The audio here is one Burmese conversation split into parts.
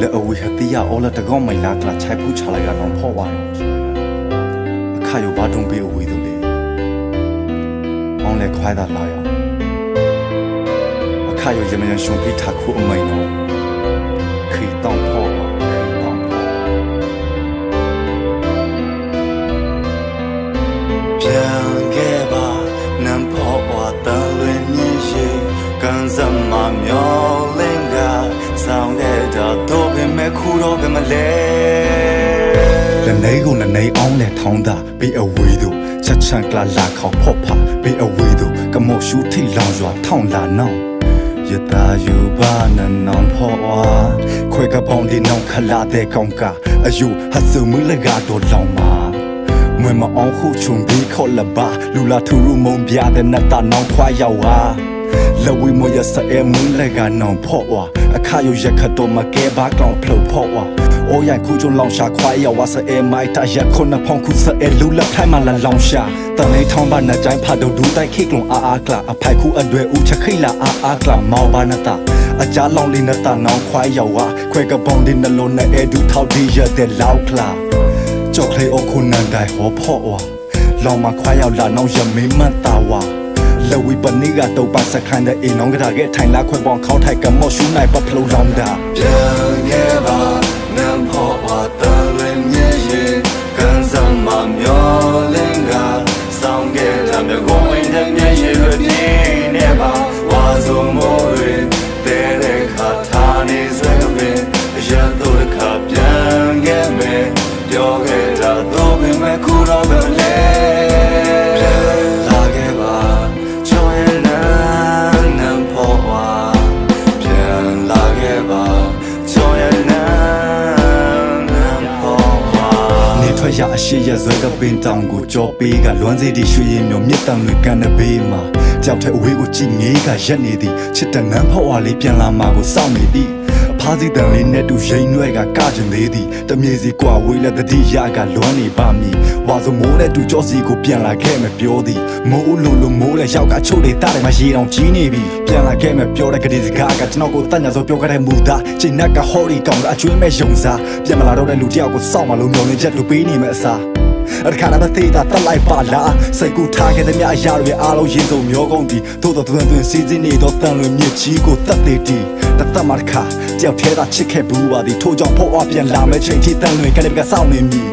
လက်အဝေဟတိယအော်လတကောင်းမိုင်လာကလာချိုက်ဖူးချလိုက်ရတော့ဖော့ဝါတော့အခါယောဘာတုံပေးအဝေသူလေအောင်လေခွာတာလာရအခါယောရမယရှုံကိထားခုအမိုင်တော့ခီတောင်းဖော့ဝါခီတောင်းဖော့ပြန်ခဲ့ပါနံဖို့ဝတန်လွင်မြင့်ရှိကန်စမမျောလင်း ကဆောင်းတဲ့တော့ပင်မဲ့ခုတော့ပင်မလဲလက်နေကိုလက်နေအောင်လဲထောင်းတာပေးအဝေးသူချက်ချန်ကလာလာခေါဖော့ဖာပေးအဝေးသူကမော့ရှူထိလောင်စွာထောင်းလာနောင်ယတာယူပါနနောင်ဖော့ဝါခွဲကပောင်းဒီနောင်ခလာတဲ့ကောင်ကအယူဟဆူမလကတော့လောင်မာမွေမအောင်ခုချုံပြီးခေါ်လပါလူလာထူရမုံပြတဲ့နတ်တာနောင်ထွားရောက်ဟာလဝီမရစအဲမွန်းလကနောင်ဖော့ဝါ အခါယူရခတ်တော့မကဲဘာကောင်ဖလို့ဖော့ဝါအိုးရိုင်ခုချုံလောင်ရှာခွာရဝါစအဲမိုက်တာရခုနဖောင်ခုစအဲလူလက်ထိုင်မလာလောင်ရှာတန်လေးထောင်းပါနကြိုင်ဖတ်တော့ဒူတိုက်ခိကလုံအာအာကလာအဖိုက်ခုအတွေ့ဦးချခိလာအာအာကလာမောင်ပါနတာအကြလောင်လေးနတာနောင်ခွာရဝါခွဲကပောင်းဒီနလုံးနဲ့အဲဒူထောက်ဒီရတဲ့လောက်ကလာကြောက်လေအခုနန်တိုင်ဟောဖော့ဝါလောင်မခွာရောက်လာနောင်ရမေးမတ်တာဝါ လဝီပနိကတော့ပါစခိုင်းတဲ့အင်းနောင်ကဒါကထိုင်လာခွဲပေါင်ခေါထိုက်ကမော့ရှူနိုင်ပဖလိုလောင်တာပြန်ခဲ့ပါနံဖို့ဝတန်လွင်မြင့်ရှိကန်စမမျောလင်းကဆောင်းခဲ့တဲ့မြကိုင်းတဲ့မျက်ရည်တွေပြင်းနေပါဝါစုံမိုးတွေတဲ့တဲ့ခါထားနေစကပင်ရတော့တစ်ခါပြန်ခဲ့မယ်ပြောခဲ့တာတော့ပင်မဲ့ခုတော့ပဲလေ နေထွက်ရအရှိရဇကပင်တောင်ကိုကြောပေးကလွမ်းစေးတီရွှေရင်မျိုးမြစ်တံတွေကန်တဲ့ဘေးမှာကြောက်တဲ့အဝေးကိုကြည့်ငေးကရက်နေသည်ချစ်တဲ့ငန်းဖောက်ဝါလေးပြန်လာမှာကိုစောင့်နေသည် အဖားစီတန်လေးနဲ့တူရိန်နွဲကကကြင်သေးသည်တမြေစီကွာဝေးလက်တတိရကလွမ်းနေပါမည်ဝါဆိုမိုးနဲ့တူကြောစီကိုပြန်လာခဲ့မယ်ပြောသည်မိုးလုံးလုံးမိုးနဲ့ရောက်ကချုပ်တွေတားတယ်မှာရေတောင်ကြီးနေပြီပြန်လာခဲ့မယ်ပြောတဲ့ကလေးစကားကကျွန်တော်ကိုတတ်ညာဆိုပြောခဲ့တဲ့မူသားချိန်နက်ကဟော်ရီကောင်ကအကျွေးမဲ့ယုံစားပြန်မလာတော့တဲ့လူတယောက်ကိုစောင့်မလို့မျောလင်းချက်လူပေးနေမယ်အစားအခါရမသေးတာတက်လိုက်ပါလားစိတ်ကူထားခဲ့တဲ့မြအရာတွေအားလုံးရင်စုံမျောကုန်သည်သို့တော်သွန်သွင်းစီစဉ်နေတော့တန်လွင်မြစ်ကြီးကိုတက်သေးတီတသက်မခါ တယောက်ထဲသာချစ်ခဲ့ဘူးပါသည်ထို့ကြောင့်ဖော့အပြန်လာမဲ့ချိန်ထိတန်လွင်ကလေးကစောင့်နေမည်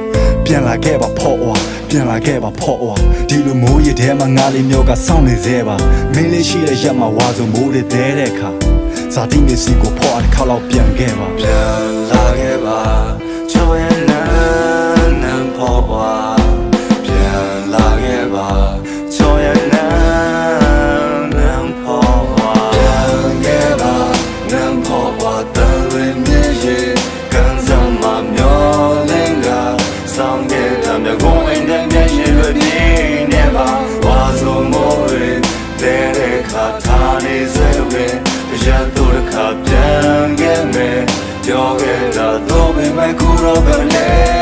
ပြန်လာခဲ့ပါဖော့ဝါပြန်လာခဲ့ပါဖော့ဝါဒီလိုမိုးရထဲမှာငါလေးမျိုးကစောင့်နေသေးပါမင်းလေးရှိတဲ့ရက်မှာဝါဆိုမိုးတွေတဲတဲ့အခါဇာတိနေစီကိုဖော့အတစ်ခါတော့ပြန်ခဲ့ပါပြန်လာခဲ့ပါ Quebec ou Robert